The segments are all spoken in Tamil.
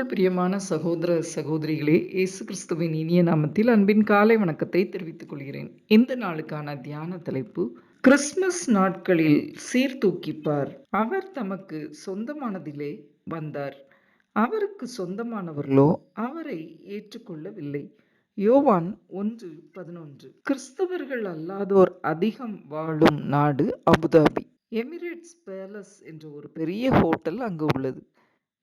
கர்த்தருக்குள் பிரியமான சகோதர சகோதரிகளே இயேசு கிறிஸ்துவின் இனிய நாமத்தில் அன்பின் காலை வணக்கத்தை தெரிவித்துக் கொள்கிறேன். இந்த நாளுக்கான தியான தலைப்பு கிறிஸ்துமஸ் நாட்களில் சீர்தூக்கிப்பார். அவர் தமக்கு சொந்தமானதிலே வந்தார். அவருக்கு சொந்தமானவர்களோ அவரை ஏற்றுக்கொள்ளவில்லை. யோவான் ஒன்று பதினொன்று கிறிஸ்தவர்கள் அல்லாதோர் அதிகம் வாழும் நாடு அபுதாபி. எமிரேட்ஸ் பேலஸ் என்ற ஒரு பெரிய ஹோட்டல் அங்கு உள்ளது.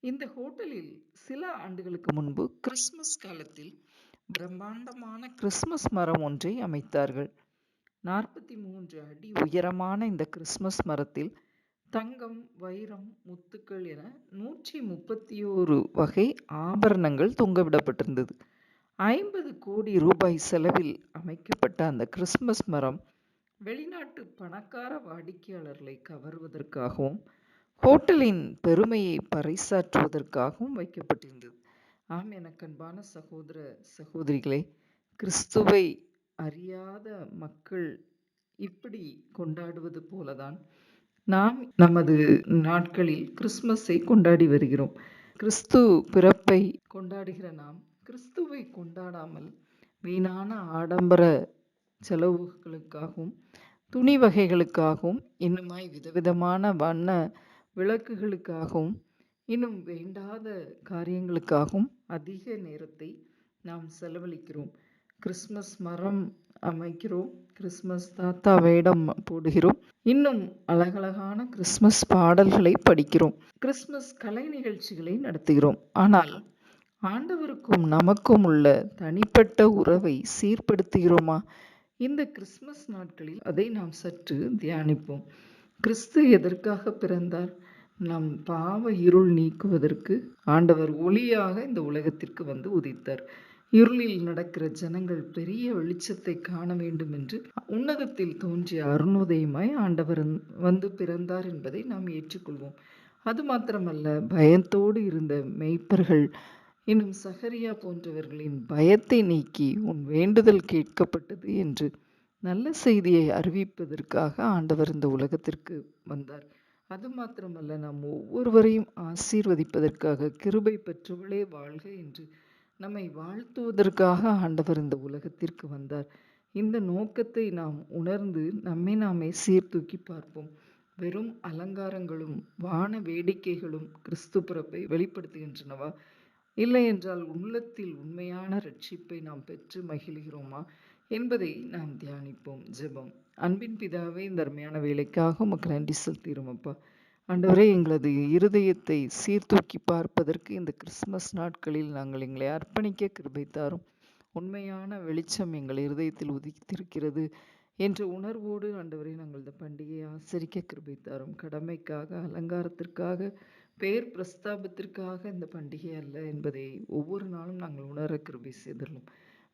இந்த ஹோட்டலில் சில ஆண்டுகளுக்கு முன்பு கிறிஸ்மஸ் காலத்தில் பிரம்மாண்டமான கிறிஸ்மஸ் மரம் ஒன்றை அமைத்தார்கள். நாற்பத்தி மூன்று அடி உயரமான இந்த கிறிஸ்மஸ் மரத்தில் தங்கம் வைரம் முத்துக்கள் என நூற்றி முப்பத்தி ஓரு வகை ஆபரணங்கள் தொங்கவிடப்பட்டிருந்தது. ஐம்பது கோடி ரூபாய் செலவில் அமைக்கப்பட்ட அந்த கிறிஸ்மஸ் மரம் வெளிநாட்டு பணக்கார வாடிக்கையாளர்களை கவர்வதற்காகவும் ஹோட்டலின் பெருமையை பறைசாற்றுவதற்காகவும் வைக்கப்பட்டிருந்தது. ஆம் எனக்கன்பான சகோதர சகோதரிகளே கிறிஸ்துவை அறியாத மக்கள் இப்படி கொண்டாடுவது போலதான் நாம் நமது நாட்களில் கிறிஸ்மஸை கொண்டாடி வருகிறோம். கிறிஸ்து பிறப்பை கொண்டாடுகிற நாம் கிறிஸ்துவை கொண்டாடாமல் வீணான ஆடம்பர செலவுகளுக்காகவும் துணி வகைகளுக்காகவும் இன்னுமாய் விதவிதமான வண்ண விளக்குகளுக்காகவும் இன்னும் வேண்டாத காரியங்களுக்காகவும் அதிக நேரத்தை நாம் செலவழிக்கிறோம். கிறிஸ்மஸ் மரம் அமைக்கிறோம். கிறிஸ்மஸ் தாத்தா வேடம் போடுகிறோம். இன்னும் அழகழகான கிறிஸ்மஸ் பாடல்களை படிக்கிறோம். கிறிஸ்மஸ் கலை நிகழ்ச்சிகளை நடத்துகிறோம். ஆனால் ஆண்டவருக்கும் நமக்கும் உள்ள தனிப்பட்ட உறவை சீர்படுத்துகிறோமா? இந்த கிறிஸ்மஸ் நாட்களில் அதை நாம் சற்று தியானிப்போம். கிறிஸ்து எதற்காக பிறந்தார்? நம் பாவ இருள் நீக்குவதற்கு ஆண்டவர் ஒளியாக இந்த உலகத்திற்கு வந்து உதித்தார். இருளில் நடக்கிற ஜனங்கள் பெரிய வெளிச்சத்தை காண வேண்டும் என்று உன்னதத்தில் தோன்றிய அருணோதயமாய் ஆண்டவர் வந்து பிறந்தார் என்பதை நாம் ஏற்றுக்கொள்வோம். அது மாத்திரமல்ல பயத்தோடு இருந்த மெய்ப்பர்கள் இன்னும் சகரியா போன்றவர்களின் பயத்தை நீக்கி உன் வேண்டுதல் கேட்கப்பட்டது என்று நல்ல செய்தியை அறிவிப்பதற்காக ஆண்டவர் இந்த உலகத்திற்கு வந்தார். அது மாத்திரமல்ல நாம் ஒவ்வொருவரையும் ஆசீர்வதிப்பதற்காக கிருபை பெற்றவளே வாழ்க என்று நம்மை வாழ்த்துவதற்காக ஆண்டவர் இந்த உலகத்திற்கு வந்தார். இந்த நோக்கத்தை நாம் உணர்ந்து நம்மை நாமே சீர்தூக்கி பார்ப்போம். வெறும் அலங்காரங்களும் வான வேடிக்கைகளும் கிறிஸ்து பிறப்பை வெளிப்படுத்துகின்றனவா? இல்லை என்றால் உள்ளத்தில் உண்மையான ரட்சிப்பை நாம் பெற்று மகிழ்கிறோமா? என்பதை நாம் தியானிப்போம் ஜெபம். அன்பின் பிதாவே இந்த அருமையான வேலைக்காக உமக்கு நன்றி செலுத்திடும் அப்பா. ஆண்டவரே எங்களது இருதயத்தை சீர்தூக்கி பார்ப்பதற்கு இந்த கிறிஸ்மஸ் நாட்களில் நாங்கள் எங்களை அர்ப்பணிக்க கிருபை தாரும். உண்மையான வெளிச்சம் எங்கள் இருதயத்தில் உதித்திருக்கிறது என்ற உணர்வோடு ஆண்டவரை நாங்கள் இந்த பண்டிகையை ஆசரிக்க கிருபை தாரும். கடமைக்காக அலங்காரத்திற்காக பேர் பிரஸ்தாபத்திற்காக இந்த பண்டிகை அல்ல என்பதை ஒவ்வொரு நாளும் நாங்கள் உணர கிருபை செய்துள்ளோம்.